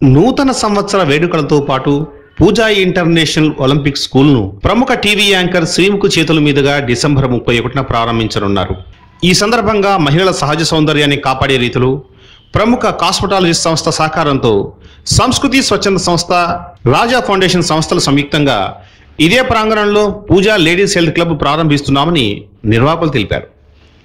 నూతన సంవత్సర వేడుకలతో పాటు పూజా ఇంటర్నేషనల్ ఒలింపిక్ స్కూల్ను ప్రముఖ టీవీ యాంకర్ శ్రీముఖ చేతుల మీదుగా డిసెంబర్ ముప్పై ఒకటిన ప్రారంభించనున్నారు. ఈ సందర్భంగా మహిళల సహజ సౌందర్యాన్ని కాపాడే రీతులు ప్రముఖ కాస్మెటాలజిస్ట్ సంస్థ సహకారంతో సంస్కృతి స్వచ్ఛంద సంస్థ రాజా ఫౌండేషన్ సంస్థల సంయుక్తంగా ఇదే ప్రాంగణంలో పూజా లేడీస్ హెల్త్ క్లబ్ ప్రారంభిస్తున్నామని నిర్వాహకులు తెలిపారు.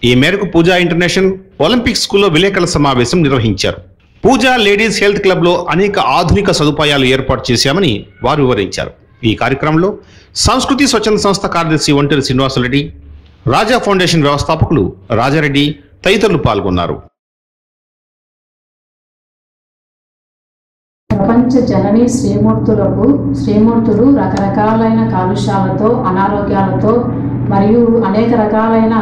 ఈ మేరకు పూజా ఇంటర్నేషనల్ ఒలింపిక్ స్కూల్లో విలేకరుల సమావేశం నిర్వహించారు. పూజా లేడీస్ హెల్త్ క్లబ్లో అనేక ఆధునిక సదుపాయాలు ఏర్పాటు చేశామని వారు వివరించారు. ఈ కార్యక్రమంలో సంస్కృతి స్వచ్ఛంద సంస్థ కార్యదర్శి ఒంటరి శ్రీనివాసరెడ్డి రాజా ఫౌండేషన్ వ్యవస్థాపకులు రాజారెడ్డి తదితరులు పాల్గొన్నారు. ప్రపంచ జనని శ్రీమూర్తులకు శ్రీమూర్తులు రకరకాలైన కాలుష్యాలతో అనారోగ్యాలతో మరియు అనేక రకాలైన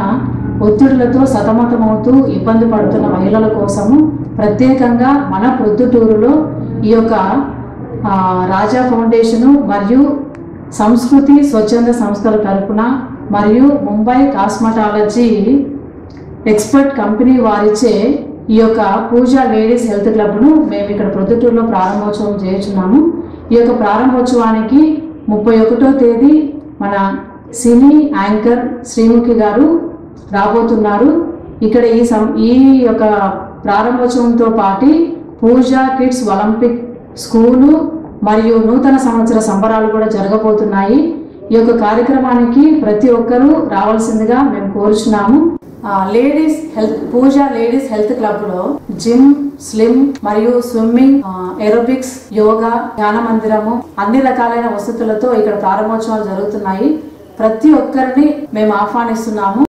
ఒత్తిడులతో సతమతమవుతూ ఇబ్బంది పడుతున్న మహిళల కోసము ప్రత్యేకంగా మన ప్రొద్దుటూరులో ఈ యొక్క రాజా ఫౌండేషను మరియు సంస్కృతి స్వచ్ఛంద సంస్థల తరపున మరియు ముంబై కాస్మటాలజీ ఎక్స్పర్ట్ కంపెనీ వారిచే ఈ యొక్క పూజా లేడీస్ హెల్త్ క్లబ్ను మేము ఇక్కడ ప్రొద్దుటూరులో ప్రారంభోత్సవం చేస్తున్నాము ఈ యొక్క ప్రారంభోత్సవానికి ముప్పై ఒకటో తేదీ మన సినీ యాంకర్ శ్రీముఖి గారు రాబోతున్నారు. ఇక్కడ ఈ సం ఈ యొక్క ప్రారంభోత్సవంతో పాటు పూజ కిడ్స్ ఒలింపిక్ స్కూలు మరియు నూతన సంవత్సర సంబరాలు కూడా జరగబోతున్నాయి. ఈ యొక్క కార్యక్రమానికి ప్రతి ఒక్కరూ రావాల్సిందిగా మేము కోరుచున్నాము. Ladies health Pooja ladies health క్లబ్లో జిమ్ స్లిమ్ మరియు స్విమ్మింగ్ ఏరోబిక్స్ యోగా ధ్యాన మందిరము అన్ని రకాలైన వసతులతో ఇక్కడ ప్రారంభోత్సవాలు జరుగుతున్నాయి. ప్రతి ఒక్కరిని మేము ఆహ్వానిస్తున్నాము.